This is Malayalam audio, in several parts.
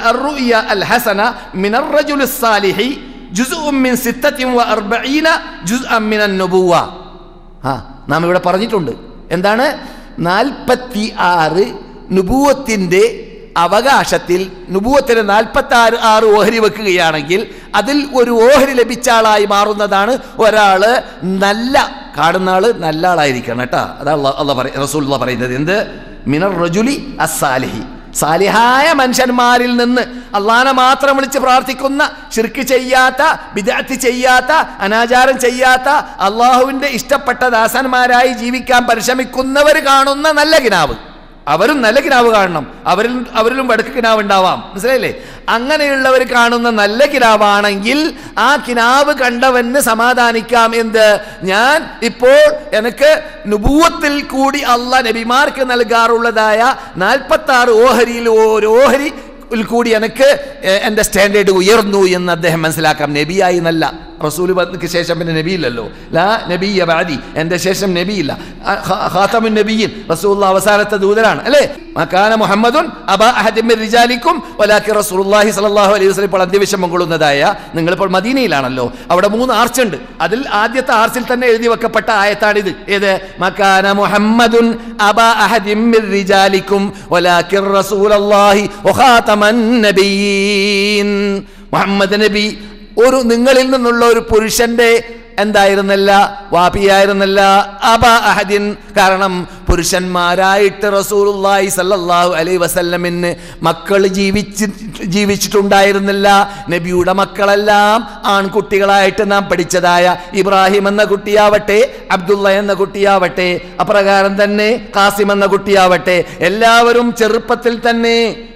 الرؤيا الحسنة من الرجل الصالح جزء من ستة وأربعين جزءا من النبوة ആ നാം ഇവിടെ പറഞ്ഞിട്ടുണ്ട് എന്താണ് നാൽപ്പത്തി ആറ് നുപൂവത്തിൻ്റെ അവകാശത്തിൽ നുപൂവത്തിന് നാൽപ്പത്തി ആറ് ആറ് ഓഹരി വെക്കുകയാണെങ്കിൽ അതിൽ ഒരു ഓഹരി ലഭിച്ച ആളായി മാറുന്നതാണ് ഒരാള് നല്ല കാണുന്ന ആള് നല്ല ആളായിരിക്കണം കേട്ടോ അതാ അല്ല പറയ റസൂൽ പറയുന്നത് എന്ത് മിനർ റജുലി അസാലിഹി സാലിഹായ മനുഷ്യന്മാരിൽ നിന്ന് അള്ളാനെ മാത്രം വിളിച്ച് പ്രാർത്ഥിക്കുന്ന ശിർക്ക് ചെയ്യാത്ത വിദ്യാർത്ഥി ചെയ്യാത്ത അനാചാരം ചെയ്യാത്ത അള്ളാഹുവിന്റെ ഇഷ്ടപ്പെട്ട ദാസന്മാരായി ജീവിക്കാൻ പരിശ്രമിക്കുന്നവർ കാണുന്ന നല്ല കിനാവ് അവരും നല്ല കിനാവ് കാണണം. അവരിൽ അവരിലും വടക്ക് കിനാവ് ഉണ്ടാവാം. മനസ്സിലായില്ലേ? അങ്ങനെയുള്ളവർ കാണുന്ന നല്ല കിനാവാണെങ്കിൽ ആ കിനാവ് കണ്ടവന് സമാധാനിക്കാം എന്ത്? ഞാൻ ഇപ്പോൾ എനിക്ക് നുപൂവത്തിൽ കൂടി അല്ല നബിമാർക്ക് നൽകാറുള്ളതായ നാൽപ്പത്തി ആറ് ഓഹരിയിൽ ഓരോഹരി കൂടി എനിക്ക് എന്റെ സ്റ്റാൻഡേർഡ് ഉയർന്നു എന്ന് അദ്ദേഹം മനസ്സിലാക്കാം. നബിയായി എന്നല്ല. റസൂൽ പത്നിക്ക് ശേഷം പിന്നെ നബിയില്ലല്ലോ. ലാ നബിയ ബാദി എന്റെ ശേഷം നബിയില്ല. ഖാത്തമുൻ നബിയിൻ റസൂൽ അവസാനത്തെ ദൂതരാണ് അല്ലേ? മക്കാന മുഹമ്മദുൻ അബ അഹദിൻ മിൻ റിജാലിക്കും വലാക്കി റസൂലുള്ളാഹി സ്വല്ലല്ലാഹു അലൈഹി വസല്ലം ഇപ്പോൾ അന്ത്യവിഷമം കൊള്ളുന്നതായ നിങ്ങളിപ്പോൾ മദീനയിലാണല്ലോ. അവിടെ മൂന്ന് ആർച്ച് ഉണ്ട് അതിൽ ആദ്യത്തെ ആർച്ചിൽ തന്നെ എഴുതി വെക്കപ്പെട്ട ആയത്താണിത്. ഏത്? മക്കാന മുഹമ്മദുൻ അബ അഹദിൻ മിൻ റിജാലിക്കും വലാക്കി റസൂലുള്ളാഹി വഖാതമൻ നബിയിൻ മുഹമ്മദ് നബി ഒരു നിങ്ങളിൽ നിന്നുള്ള ഒരു പുരുഷന്റെ എന്തായിരുന്നല്ല? വാപ്പിയായിരുന്നല്ല അബ അഹദിൻ. കാരണം പുരുഷന്മാരായിട്ട് റസൂലുള്ളാഹി സല്ലല്ലാഹു അലൈഹി വസല്ലമിന് മക്കൾ ജീവിച്ച് ജീവിച്ചിട്ടുണ്ടായിരുന്നില്ല. നബിയുടെ മക്കളെല്ലാം ആൺകുട്ടികളായിട്ട് നാം പഠിച്ചതായ ഇബ്രാഹിം എന്ന കുട്ടിയാവട്ടെ അബ്ദുള്ള എന്ന കുട്ടിയാവട്ടെ അപ്രകാരം തന്നെ കാസിം എന്ന കുട്ടിയാവട്ടെ എല്ലാവരും ചെറുപ്പത്തിൽ തന്നെ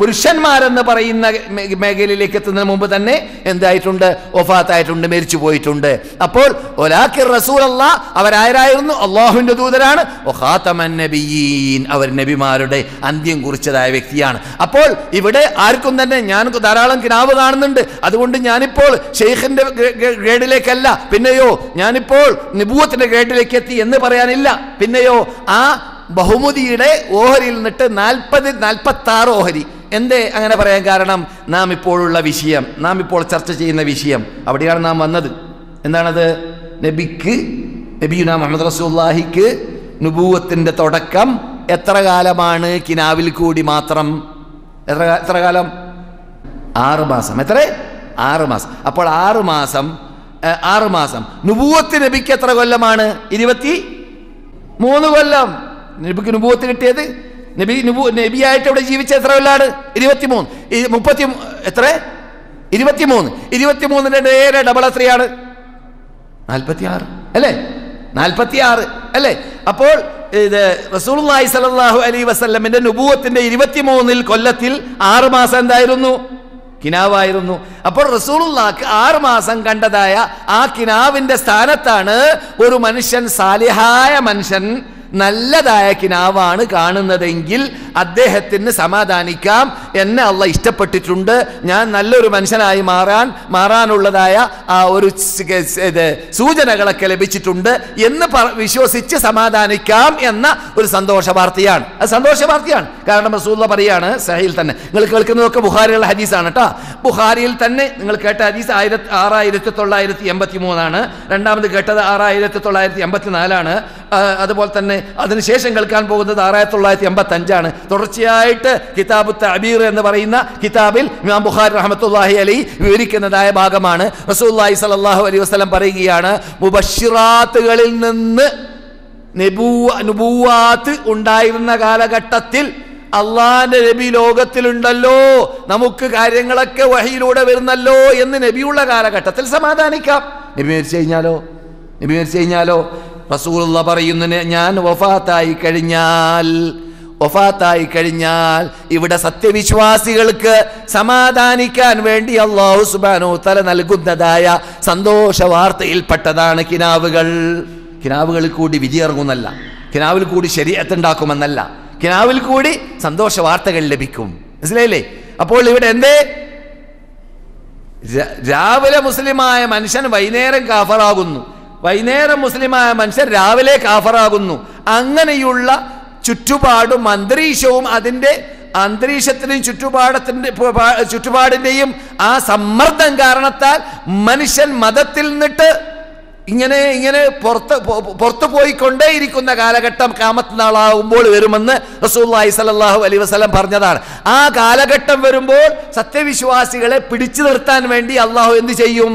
പുരുഷന്മാരെന്ന് പറയുന്ന മേഖലയിലേക്ക് എത്തുന്നതിന് മുമ്പ് തന്നെ എന്തായിട്ടുണ്ട്? ഒഫാത്തായിട്ടുണ്ട് മരിച്ചു പോയിട്ടുണ്ട് അപ്പോൾ ഒലാക്കിർ റസൂൽ അല്ല അവരാരായിരുന്നു? അള്ളാഹുവിന്റെ ദൂതരാണ്. നബിയീൻ അവർ നബിമാരുടെ അന്ത്യം കുറിച്ചതായ വ്യക്തിയാണ്. അപ്പോൾ ഇവിടെ ആർക്കും തന്നെ ഞാൻ ധാരാളം കിനാവ് കാണുന്നുണ്ട്. അതുകൊണ്ട് ഞാനിപ്പോൾ ഷെയ്ഖിന്റെ ഗ്രേ- ഗ്രേ- ഗ്രേഡിലേക്കല്ല. പിന്നെയോ ഞാനിപ്പോൾ നിബൂത്തിന്റെ ഗ്രേഡിലേക്ക് എത്തി എന്ന് പറയാനില്ല. പിന്നെയോ ആ ബഹുമതിയുടെ ഓഹരിയിൽ നിന്നിട്ട് നാൽപ്പത് നാൽപ്പത്തി ആറ് ഓഹരി. എന്തേ അങ്ങനെ പറയാൻ കാരണം? നാം ഇപ്പോഴുള്ള വിഷയം നാം ഇപ്പോൾ ചർച്ച ചെയ്യുന്ന വിഷയം. അവിടെയാണ് നാം വന്നത്. എന്താണത്? നബിക്ക് നബിയുന മുഹമ്മദ് റസൂല്ലാഹിക്ക് നുബൂവത്തിന്റെ തുടക്കം എത്ര കാലമാണ്? കിനാവിൽ കൂടി മാത്രം. എത്ര എത്ര കാലം? ആറ് മാസം. എത്ര? ആറ് മാസം. അപ്പോൾ ആറ് മാസം ആറ് മാസം. നുബൂവത്ത് നബിക്ക് എത്ര കൊല്ലമാണ്? ഇരുപത്തി മൂന്ന് കൊല്ലം. നബിക്ക് നുബൂവത്ത് കിട്ടിയത് നബി നുബു നബിയായിട്ട് ഇവിടെ ജീവിച്ച എത്ര കൊല്ലാണ്? ഇരുപത്തിമൂന്ന്. മുപ്പത്തി എത്ര? ഇരുപത്തിമൂന്ന്. ഇരുപത്തിമൂന്നിന്റെ നേരെ ഡബിൾ എത്രയാണ്? നാൽപ്പത്തി ആറ് അല്ലേ? നാൽപ്പത്തി ആറ് അല്ലേ? അപ്പോൾ ഇത് റസൂലുള്ളാഹി സലാഹു അലൈഹി വസ്ല്ലമിന്റെ നുബൂവത്തിന്റെ ഇരുപത്തിമൂന്നിൽ കൊല്ലത്തിൽ ആറ് മാസം എന്തായിരുന്നു? കിനാവായിരുന്നു. അപ്പോൾ റസൂലുള്ളാക്ക് ആറ് മാസം കണ്ടതായ ആ കിനാവിന്റെ സ്ഥാനത്താണ് ഒരു മനുഷ്യൻ സാലിഹായ മനുഷ്യൻ നല്ലതായ കിനാവാണ് കാണുന്നതെങ്കിൽ അദ്ദേഹത്തിന് സമാധാനിക്കാം എന്നെ അല്ല ഇഷ്ടപ്പെട്ടിട്ടുണ്ട്. ഞാൻ നല്ലൊരു മനുഷ്യനായി മാറാൻ മാറാനുള്ളതായ ആ ഒരു സൂചനകളൊക്കെ ലഭിച്ചിട്ടുണ്ട് എന്ന് വിശ്വസിച്ച് സമാധാനിക്കാം എന്ന ഒരു സന്തോഷ വാർത്തയാണ് അത് സന്തോഷ വാർത്തയാണ് കാരണം റസൂല്ല പറയാണ് സഹയിൽ തന്നെ. നിങ്ങൾ കേൾക്കുന്നതൊക്കെ ബുഹാരിയുള്ള ഹദീസാണ് കേട്ടോ ബുഹാരിയിൽ തന്നെ നിങ്ങൾ കേട്ട ഹദീസ് ആയിരത്തി ആറായിരത്തി തൊള്ളായിരത്തി എൺപത്തി മൂന്നാണ് രണ്ടാമത് കേട്ടത് ആറായിരത്തി തൊള്ളായിരത്തി എൺപത്തി നാലാണ് അതുപോലെ തന്നെ അതിനുശേഷം കേൾക്കാൻ പോകുന്നത് ആറായിരത്തി തൊള്ളായിരത്തി എൺപത്തി അഞ്ചാണ് തുടർച്ചയായിട്ട് കിതാബ് തബീർ എന്ന് പറയുന്ന കിതാബിൽ ഇമാം ബുഖാരി റഹമത്തുല്ലാഹി അലി വിവരിക്കുന്നതായ ഭാഗമാണ്. റസൂല്ലാഹി സല്ലല്ലാഹു അലൈഹി വസ്ലം പറയുകയാണ് മുബഷിറാത്തുകളിൽ നിന്ന് നെബൂവ- നുബൂവാത്ത് ഉണ്ടായിരുന്ന കാലഘട്ടത്തിൽ അള്ളാന്റെ നബി ലോകത്തിലുണ്ടല്ലോ നമുക്ക് കാര്യങ്ങളൊക്കെ വഹിയിലൂടെ വരുന്നല്ലോ എന്ന് നബിയുള്ള കാലഘട്ടത്തിൽ സമാധാനിക്കാം. നബി മരിച്ചു കഴിഞ്ഞാലോ? നബി മരിച്ചു കഴിഞ്ഞാലോ? റസൂലുള്ള പറയുന്നതിന് ഞാൻ വഫാത്തായി കഴിഞ്ഞാൽ ഒഫാത്തായി കഴിഞ്ഞാൽ ഇവിടെ സത്യവിശ്വാസികൾക്ക് സമാധാനിക്കാൻ വേണ്ടി അള്ളാഹു സുബാനോ തല നൽകുന്നതായ സന്തോഷ വാർത്തയിൽപ്പെട്ടതാണ് കിനാവുകൾ. കിനാവുകളിൽ കൂടി വിധിയിറങ്ങുന്നല്ല കിനാവിൽ കൂടി ശരീരത്തുണ്ടാക്കുമെന്നല്ല കിനാവിൽ കൂടി സന്തോഷ വാർത്തകൾ ലഭിക്കും. മനസ്സിലായില്ലേ? അപ്പോൾ ഇവിടെ എന്തേ? രാവിലെ മുസ്ലിമായ മനുഷ്യൻ വൈകുന്നേരം കാഫറാകുന്നു. വൈകുന്നേരം മുസ്ലിമായ മനുഷ്യൻ രാവിലെ കാഫറാകുന്നു. അങ്ങനെയുള്ള ചുറ്റുപാടും അന്തരീക്ഷവും അതിന്റെ അന്തരീക്ഷത്തിന്റെയും ചുറ്റുപാടത്തിന്റെ ചുറ്റുപാടിന്റെയും ആ സമ്മർദ്ദം കാരണത്താൽ മനുഷ്യൻ മതത്തിൽ നിന്നിട്ട് ഇങ്ങനെ ഇങ്ങനെ പുറത്ത് പുറത്തു പോയിക്കൊണ്ടേയിരിക്കുന്ന കാലഘട്ടം കാമത്ത് നാളാകുമ്പോൾ വരുമെന്ന് റസൂല്ലായി സലല്ലാഹു അലൈ വസ്ലം പറഞ്ഞതാണ്. ആ കാലഘട്ടം വരുമ്പോൾ സത്യവിശ്വാസികളെ പിടിച്ചു നിർത്താൻ വേണ്ടി അള്ളാഹു എന്ത് ചെയ്യും?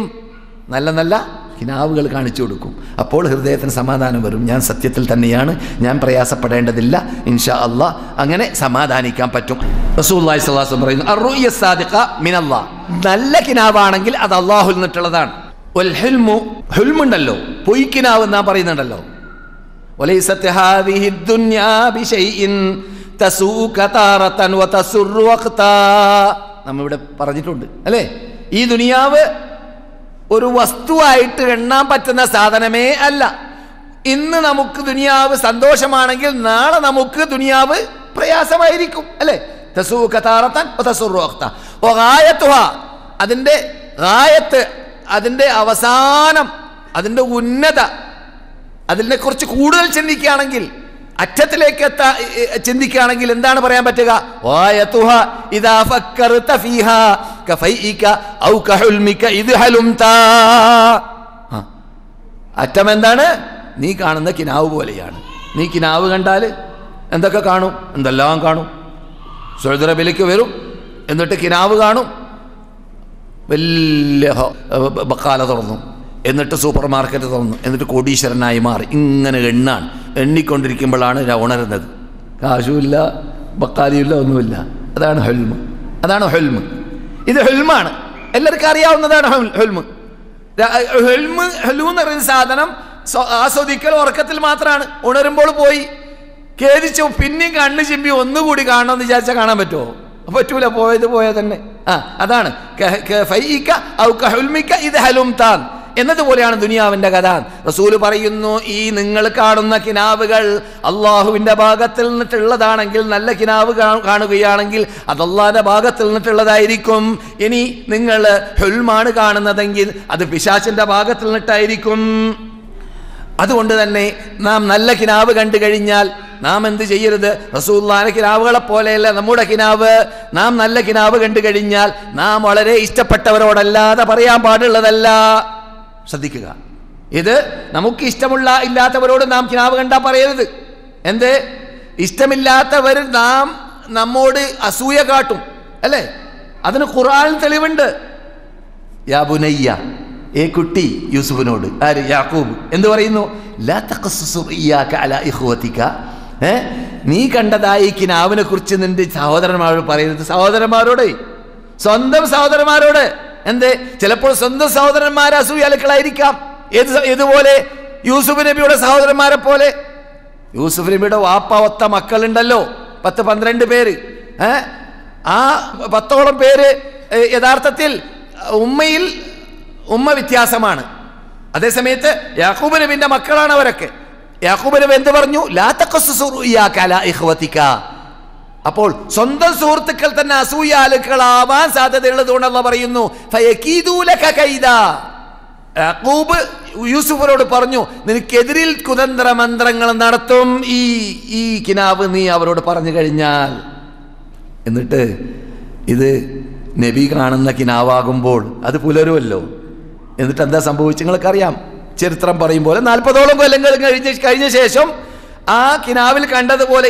നല്ല നല്ല കിനാവുകൾ കാണിച്ചു കൊടുക്കും. അപ്പോൾ ഹൃദയത്തിന് സമാധാനം വരും. ഞാൻ സത്യത്തിൽ തന്നെയാണ്. ഞാൻ പ്രയാസപ്പെടേണ്ടതില്ല. ഇൻഷാ അള്ളാ അങ്ങനെ സമാധാനിക്കാൻ പറ്റും. റസൂല്ലായി പറയുന്നു സാദിഖ നല്ല കിനാവാണെങ്കിൽ അത് അള്ളാഹുൽ നിന്നിട്ടുള്ളതാണ്. ഹുൽമുണ്ടല്ലോ. പൊയ്ക്കിനാവ് എന്നാ പറയുന്നുണ്ടല്ലോ. നമ്മിവിടെ പറഞ്ഞിട്ടുണ്ട് അല്ലേ? ഈ ദുനിയാവ് ഒരു വസ്തുവായിട്ട് എണ്ണാൻ പറ്റുന്ന സാധനമേ അല്ല. ഇന്ന് നമുക്ക് ദുനിയാവ് സന്തോഷമാണെങ്കിൽ നാളെ നമുക്ക് ദുനിയാവ് പ്രയാസമായിരിക്കും അല്ലേ? അതിന്റെ ഗായത്ത് അതിന്റെ അവസാനം അതിന്റെ ഉന്നത അതിനെ കുറിച്ച് കൂടുതൽ ചിന്തിക്കുകയാണെങ്കിൽ അറ്റത്തിലേക്ക് എത്താ ചിന്തിക്കുകയാണെങ്കിൽ എന്താണ് പറയാൻ പറ്റുക? അറ്റം എന്താണ്? നീ കാണുന്ന കിനാവ് പോലെയാണ്. നീ കിനാവ് കണ്ടാൽ എന്തൊക്കെ കാണും? എന്തെല്ലാം കാണും? സുഹൃദറബിലേക്ക് വരും എന്നിട്ട് കിനാവ് കാണും. വലിയ ബക്കാല തുറന്നു. എന്നിട്ട് സൂപ്പർ മാർക്കറ്റ് തുറന്നു. എന്നിട്ട് കോടീശ്വരനായി മാറി. ഇങ്ങനെ എണ്ണാൻ എണ്ണിക്കൊണ്ടിരിക്കുമ്പോഴാണ് ഉണരുന്നത്. കാശുമില്ല ബക്കാലിയില്ല ഒന്നുമില്ല. അതാണ് ഹെൽമ്. അതാണ് ഹെൽമ്. ഇത് ഹെൽമാണ്. എല്ലാവർക്കും അറിയാവുന്നതാണ് ഹെൽമ്. ഹെൽമ് ഹെൽമ് എന്ന് പറയുന്ന സാധനം സ്വ- ആസ്വദിക്കൽ ഉറക്കത്തിൽ മാത്രമാണ്. ഉണരുമ്പോൾ പോയി ഖേദിച്ചു പിന്നെയും കണ്ണ് ചിമ്പി ഒന്നുകൂടി കാണണമെന്ന് വിചാരിച്ചാൽ കാണാൻ പറ്റുമോ? പറ്റൂല പോയത് പോയത് തന്നെ. ആ അതാണ്. ഇത് ഹലും താൻ എന്നതുപോലെയാണ് ദുനിയാവിന്റെ കഥ. റസൂൽ പറയുന്നു ഈ നിങ്ങൾ കാണുന്ന കിനാവുകൾ അള്ളാഹുവിന്റെ ഭാഗത്തിൽ നിന്നിട്ടുള്ളതാണെങ്കിൽ നല്ല കിനാവ് കാണുകയാണെങ്കിൽ അത് അള്ളാഹിന്റെ ഭാഗത്തിൽ നിന്നിട്ടുള്ളതായിരിക്കും. ഇനി നിങ്ങൾ ഹുൽമാണ് കാണുന്നതെങ്കിൽ അത് പിശാച്ചിന്റെ ഭാഗത്തിൽ നിന്നിട്ടായിരിക്കും. അതുകൊണ്ട് തന്നെ നാം നല്ല കിനാവ് കണ്ടു കഴിഞ്ഞാൽ നാം എന്ത് ചെയ്യരുത്? റസൂല്ലാന കിനാവുകളെ പോലെയല്ല നമ്മുടെ കിനാവ്. നാം നല്ല കിനാവ് കണ്ടു കഴിഞ്ഞാൽ നാം വളരെ ഇഷ്ടപ്പെട്ടവരോടല്ലാതെ പറയാൻ പാടുള്ളതല്ല. ശ്രദ്ധിക്കുക. ഇത് നമുക്ക് ഇഷ്ടമുള്ള ഇല്ലാത്തവരോട് നാം കിനാവ് കണ്ട പറയരുത്. എന്ത്? ഇഷ്ടമില്ലാത്തവർ നാം നമ്മോട് അസൂയ കാട്ടും. അല്ലേ? അതിന് ഖുറാൻ തെളിവുണ്ട്. യാ ബുനയ്യ ഏ കുട്ടി യൂസുഫിനോട്. ആര്? യാക്കൂബ്. എന്ത് പറയുന്നു? നീ കണ്ടതായി കിനാവിനെ കുറിച്ച് നിന്റെ സഹോദരന്മാരോട് പറയുന്നത് സഹോദരന്മാരോട്. സ്വന്തം സഹോദരന്മാരോട്. എന്ത്? ചിലപ്പോൾ സ്വന്തം സഹോദരന്മാരെ അസൂയാലുക്കളായിരിക്കാം ഏത് ഇതുപോലെ യൂസുഫ് നബിയുടെ സഹോദരന്മാരെ പോലെ. യൂസുഫ് നബിയുടെ വാപ്പ ഒത്ത മക്കളുണ്ടല്ലോ. പത്ത് പന്ത്രണ്ട് പേര്. ആ പത്തോളം പേര് യഥാർത്ഥത്തിൽ ഉമ്മയിൽ ഉമ്മ വ്യത്യാസമാണ്. അതേസമയത്ത് യാക്കൂബ് നബിന്റെ മക്കളാണ് അവരൊക്കെ. യാക്കൂബ് നബി എന്ത് പറഞ്ഞു? ലാ അലാ ഇഖ്വതിക. അപ്പോൾ സ്വന്തം സുഹൃത്തുക്കൾ തന്നെ അസൂയാലുക്കളാവാൻ സാധ്യതയുള്ളത് കൊണ്ടല്ല പറയുന്നു യൂസുഫറോട് പറഞ്ഞു നിനക്കെതിരിൽ കുതന്ത്ര മന്ത്രങ്ങൾ നടത്തും ഈ ഈ കിനാവ് നീ അവരോട് പറഞ്ഞു കഴിഞ്ഞാൽ. എന്നിട്ട് ഇത് നബി കാണുന്ന കിനാവാകുമ്പോൾ അത് പുലരുമല്ലോ. എന്നിട്ട് എന്താ സംഭവിച്ചു നിങ്ങൾക്കറിയാം. ചരിത്രം പറയും പോലെ നാൽപ്പതോളം കൊല്ലങ്ങൾ കഴിഞ്ഞ കഴിഞ്ഞ ശേഷം ആ കിനാവിൽ കണ്ടതുപോലെ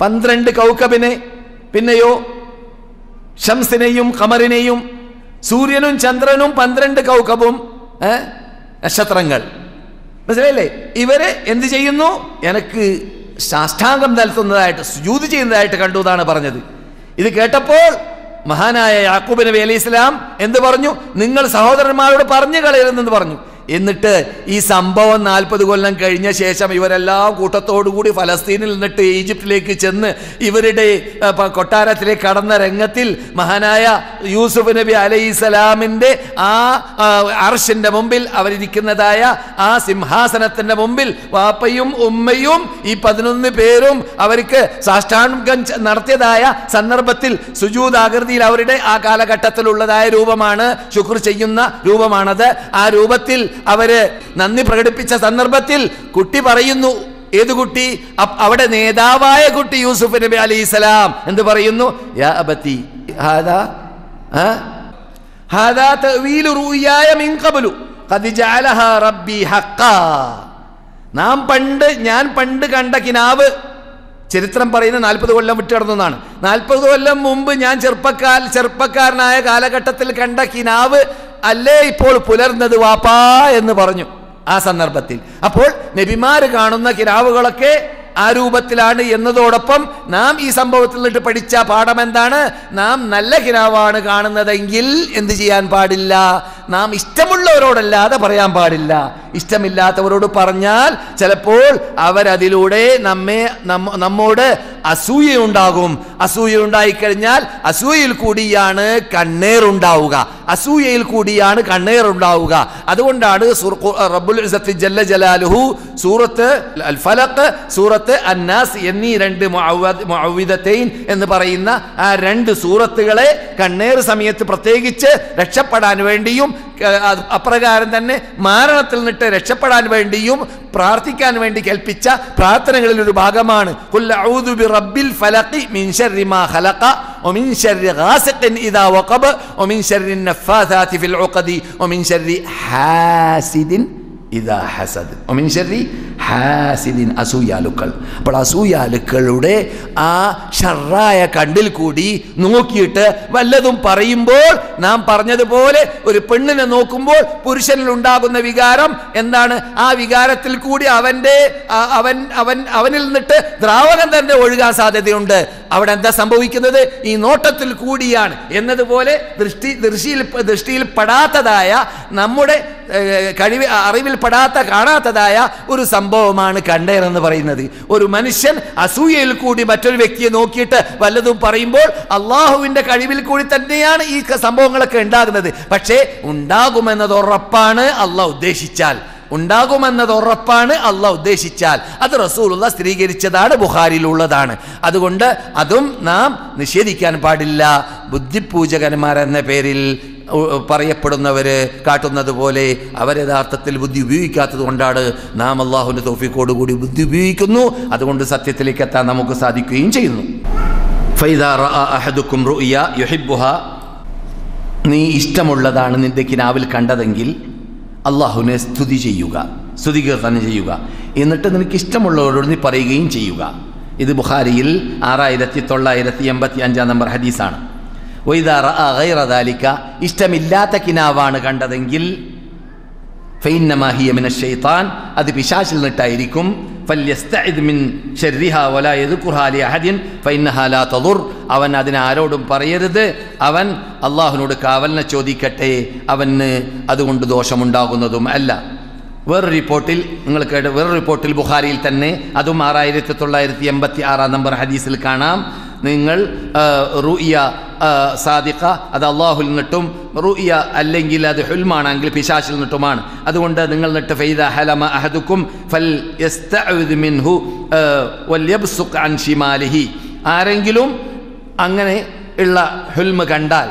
പന്ത്രണ്ട് കൗക്കബിനെ പിന്നെയോ ഷംസിനെയും ഖമറിനെയും സൂര്യനും ചന്ദ്രനും പന്ത്രണ്ട് കൗക്കബും നക്ഷത്രങ്ങൾ. മനസ്സിലായില്ലേ? ഇവരെ എന്ത് ചെയ്യുന്നു? എനിക്ക് സാഷ്ടാംഗം നൽകുന്നതായിട്ട് സുജൂത് ചെയ്യുന്നതായിട്ട് കണ്ടു എന്നാണ് പറഞ്ഞത്. ഇത് കേട്ടപ്പോൾ മഹാനായ യാക്കൂബ് നബി അലി ഇസ്ലാം എന്ത് പറഞ്ഞു? നിങ്ങൾ സഹോദരന്മാരോട് പറഞ്ഞു കളയരുതെന്ന് പറഞ്ഞു. എന്നിട്ട് ഈ സംഭവം നാൽപ്പത് കൊല്ലം കഴിഞ്ഞ ശേഷം ഇവരെല്ലാം കൂട്ടത്തോടുകൂടി ഫലസ്തീനിൽ നിന്നിട്ട് ഈജിപ്തിലേക്ക് ചെന്ന് ഇവരുടെ കൊട്ടാരത്തിലേക്ക് കടന്ന രംഗത്തിൽ മഹാനായ യൂസുഫ് നബി അലൈഹി സ്വലാമിന്റെ ആ അർഷിന്റെ മുമ്പിൽ അവരിരിക്കുന്നതായ ആ സിംഹാസനത്തിന്റെ മുമ്പിൽ വാപ്പയും ഉമ്മയും ഈ പതിനൊന്ന് പേരും അവർക്ക് സാഷ്ടാംഗം നടത്തിയതായ സന്ദർഭത്തിൽ സുജൂതാകൃതിയിൽ അവരുടെ ആ കാലഘട്ടത്തിലുള്ളതായ രൂപമാണ് ശുക്ർ ചെയ്യുന്ന രൂപമാണത്. ആ രൂപത്തിൽ അവർ നന്ദി പ്രകടിപ്പിച്ച സന്ദർഭത്തിൽ കുട്ടി പറയുന്നു ഏത് കുട്ടി? അവിടെ നേതാവായ കുട്ടി യൂസുഫ് നബി അലി ഇസ്ലാം എന്ത് പറയുന്നു? നാം പണ്ട് ഞാൻ പണ്ട് കണ്ട കിനാവ് ചരിത്രം പറയുന്ന നാൽപ്പത് കൊല്ലം വിട്ടുകിടന്നതാണ് നാൽപ്പത് കൊല്ലം മുമ്പ് ഞാൻ ചെറുപ്പക്കാർ ചെറുപ്പക്കാരനായ കാലഘട്ടത്തിൽ കണ്ട കിനാവ് അല്ലേ ഇപ്പോൾ പുലർന്നത് വാപ്പാ എന്ന് പറഞ്ഞു ആ സന്ദർഭത്തിൽ. അപ്പോൾ നബിമാര് കാണുന്ന കിരാവുകളൊക്കെ ആ രൂപത്തിലാണ് എന്നതോടൊപ്പം നാം ഈ സംഭവത്തിൽ നിന്നിട്ട് പഠിച്ച പാഠം എന്താണ്? നാം നല്ല കിനാവാണ് കാണുന്നതെങ്കിൽ എന്ത് ചെയ്യാൻ പാടില്ല? നാം ഇഷ്ടമുള്ളവരോടല്ലാതെ പറയാൻ പാടില്ല. ഇഷ്ടമില്ലാത്തവരോട് പറഞ്ഞാൽ ചിലപ്പോൾ അവരതിലൂടെ നമ്മെ നമ്മ- നമ്മോട് അസൂയയുണ്ടാകും. അസൂയ ഉണ്ടായിക്കഴിഞ്ഞാൽ അസൂയയിൽ കൂടിയാണ് കണ്ണേറുണ്ടാവുക. അസൂയയിൽ കൂടിയാണ് കണ്ണേറുണ്ടാവുക. അതുകൊണ്ടാണ് റബ്ബുൽ ജല്ല ജലാലുഹു സൂറത്ത് അൽ സൂറത്ത് അന്നാസ് എന്നീ രണ്ട് മൗവിധത്തെയിൻ എന്ന് പറയുന്ന ആ രണ്ട് സൂറത്തുകളെ കണ്ണേറ് സമയത്ത് പ്രത്യേകിച്ച് രക്ഷപ്പെടാൻ വേണ്ടിയും അപ്രകാരം തന്നെ മാരണത്തിൽ നിന്നിട്ട് രക്ഷപ്പെടാൻ വേണ്ടിയും പ്രാർത്ഥിക്കാൻ വേണ്ടി കൽപ്പിച്ച പ്രാർത്ഥനകളിൽ ഒരു ഭാഗമാണ്. ബിറബ്ബിൽ ഫലഖി മിൻ ശർരി മാ ഖലഖ ഹാസിദിൻ അസൂയാലുക്കൾ. അപ്പോൾ അസൂയാലുക്കളുടെ ആ ഷറായ കണ്ടിൽ കൂടി നോക്കിയിട്ട് വല്ലതും പറയുമ്പോൾ നാം പറഞ്ഞതുപോലെ ഒരു പെണ്ണിനെ നോക്കുമ്പോൾ പുരുഷനിൽ ഉണ്ടാകുന്ന വികാരം എന്താണ്? ആ വികാരത്തിൽ കൂടി അവന്റെ അവൻ അവൻ അവനിൽ നിന്നിട്ട് ദ്രാവകം തന്നെ ഒഴുകാൻ സാധ്യതയുണ്ട്. അവിടെ എന്താ സംഭവിക്കുന്നത്? ഈ നോട്ടത്തിൽ കൂടിയാണ്. എന്നതുപോലെ ദൃഷ്ടി ദൃഷ്ടിയിൽ ദൃഷ്ടിയിൽ പെടാത്തതായ നമ്മുടെ കഴിവ് അറിവിൽപ്പെടാത്ത കാണാത്തതായ ഒരു സംഭവമാണ് കണ്ടെയർ എന്ന് പറയുന്നത്. ഒരു മനുഷ്യൻ അസൂയയിൽ കൂടി മറ്റൊരു വ്യക്തിയെ നോക്കിയിട്ട് വല്ലതും പറയുമ്പോൾ അള്ളാഹുവിന്റെ കഴിവിൽ കൂടി തന്നെയാണ് ഈ സംഭവങ്ങളൊക്കെ ഉണ്ടാകുന്നത്. പക്ഷേ ഉണ്ടാകുമെന്നത് ഉറപ്പാണ് അള്ളാഹ് ഉദ്ദേശിച്ചാൽ. ഉണ്ടാകുമെന്നത് ഉറപ്പാണ് അല്ല ഉദ്ദേശിച്ചാൽ. അത് റസൂലുള്ള സ്ഥിരീകരിച്ചതാണ് ബുഹാരിലുള്ളതാണ് അതുകൊണ്ട് അതും നാം നിഷേധിക്കാൻ പാടില്ല. ബുദ്ധിപൂജകന്മാരെന്ന പേരിൽ പറയപ്പെടുന്നവര് കാട്ടുന്നത് പോലെ അവർ യഥാർത്ഥത്തിൽ ബുദ്ധി ഉപയോഗിക്കാത്തത് കൊണ്ടാണ് നാം അള്ളാഹുവിന്റെ തോഫിക്കോടുകൂടി ബുദ്ധി ഉപയോഗിക്കുന്നു. അതുകൊണ്ട് സത്യത്തിലേക്ക് എത്താൻ നമുക്ക് സാധിക്കുകയും ചെയ്യുന്നു. നീ ഇഷ്ടമുള്ളതാണ് നിന്റെ കിനാവിൽ കണ്ടതെങ്കിൽ അള്ളാഹുവിനെ സ്തുതി ചെയ്യുക സ്തുതി ചെയ്യുക. എന്നിട്ട് നിനക്ക് ഇഷ്ടമുള്ളവരോട് നീ പറയുകയും ചെയ്യുക. ഇത് ബുഖാരിയിൽ ആറായിരത്തി തൊള്ളായിരത്തി എൺപത്തി അഞ്ചാം നമ്പർ ഹദീസാണ്. വൈദാ റഅ ഗൈറ ദാലിക ഇഷ്ടമില്ലാത്ത കിനാവാണ് കണ്ടതെങ്കിൽ ഫൈന്നമാ ഹിയ മിന ഷൈത്താൻ അത് പിശാശിൽ തദുർ. അവൻ അതിനെ ആരോടും പറയരുത്. അവൻ അള്ളാഹുവിനോട് കാവലിനെ ചോദിക്കട്ടെ. അവന് അതുകൊണ്ട് ദോഷമുണ്ടാകുന്നതും അല്ല. വേറൊരു റിപ്പോർട്ടിൽ നിങ്ങൾ കേട്ട് വേറൊരു റിപ്പോർട്ടിൽ ബുഹാരിയിൽ തന്നെ അതും ആറായിരത്തി തൊള്ളായിരത്തി എൺപത്തി ആറാം നമ്പർ ഹദീസിൽ കാണാം. നിങ്ങൾ റുഇയ സാദിഖ അത് അള്ളാഹുൽ നിന്നിട്ടും റുഇയ അല്ലെങ്കിൽ അത് ഹുൽമാണെങ്കിൽ പിശാശിൽ നിന്നിട്ടുമാണ്. അതുകൊണ്ട് നിങ്ങൾ നിട്ട് ഫൈദ ഹലമ അഹദുക്കും ഫൽ മിൻഹു അൻ ഷിമാലിഹി. ആരെങ്കിലും അങ്ങനെ ഉള്ള ഹുൽമ് കണ്ടാൽ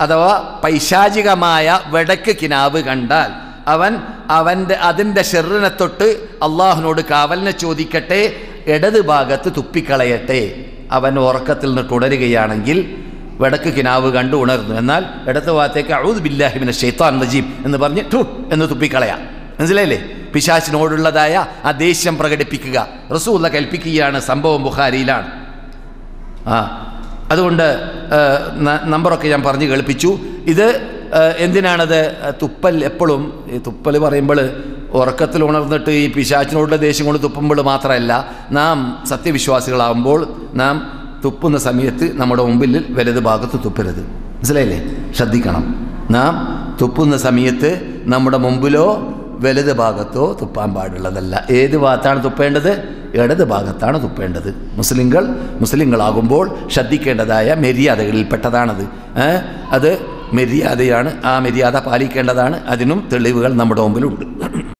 അഥവാ പൈശാചികമായ വെടക്ക് കിനാവ് കണ്ടാൽ അവൻ അവന്റെ അതിന്റെ ഷെറിനെ തൊട്ട് അള്ളാഹുനോട് കാവലിനെ ചോദിക്കട്ടെ ഇടത് ഭാഗത്ത് തുപ്പിക്കളയട്ടെ. അവൻ ഉറക്കത്തിൽ നിന്ന് തുടരുകയാണെങ്കിൽ വടക്ക് കിനാവ് കണ്ടു ഉണർന്നു. എന്നാൽ ഇടത്ത് ഭാഗത്തേക്ക് അഴുത് ബില്ലാഹിമിന് ഷെയ്ത്താൻ നജീബ് എന്ന് പറഞ്ഞ് ടു എന്ന് തുപ്പിക്കളയാം. മനസ്സിലായില്ലേ? പിശാച്ചിനോടുള്ളതായ ആ ദേഷ്യം പ്രകടിപ്പിക്കുക. റസൂല്ല കൽപ്പിക്കുകയാണ് സംഭവം ബുഖാരിയിലാണ്. ആ അതുകൊണ്ട് നമ്പറൊക്കെ ഞാൻ പറഞ്ഞ് കേൾപ്പിച്ചു. ഇത് എന്തിനാണത്? തുപ്പൽ എപ്പോഴും ഈ തുപ്പൽ പറയുമ്പോൾ ഉറക്കത്തിൽ ഉണർന്നിട്ട് ഈ പിശാച്ചിനോടുള്ള ദേഷ്യം കൊണ്ട് തുപ്പുമ്പോൾ മാത്രമല്ല നാം സത്യവിശ്വാസികളാകുമ്പോൾ നാം തുപ്പുന്ന സമയത്ത് നമ്മുടെ മുമ്പിൽ വലത് ഭാഗത്ത് തുപ്പരുത്. മനസ്സിലായില്ലേ? ശ്രദ്ധിക്കണം. നാം തുപ്പുന്ന സമയത്ത് നമ്മുടെ മുമ്പിലോ വലത് ഭാഗത്തോ തുപ്പാൻ പാടുള്ളതല്ല. ഏത് ഭാഗത്താണ് തുപ്പേണ്ടത്? ഇടത് ഭാഗത്താണ് തുപ്പേണ്ടത്. മുസ്ലിങ്ങൾ മുസ്ലിങ്ങളാകുമ്പോൾ ശ്രദ്ധിക്കേണ്ടതായ മര്യാദകളിൽപ്പെട്ടതാണത്? അത് മര്യാദയാണ് ആ മര്യാദ പാലിക്കേണ്ടതാണ്. അതിനും തെളിവുകൾ നമ്മുടെ മുമ്പിലുണ്ട്.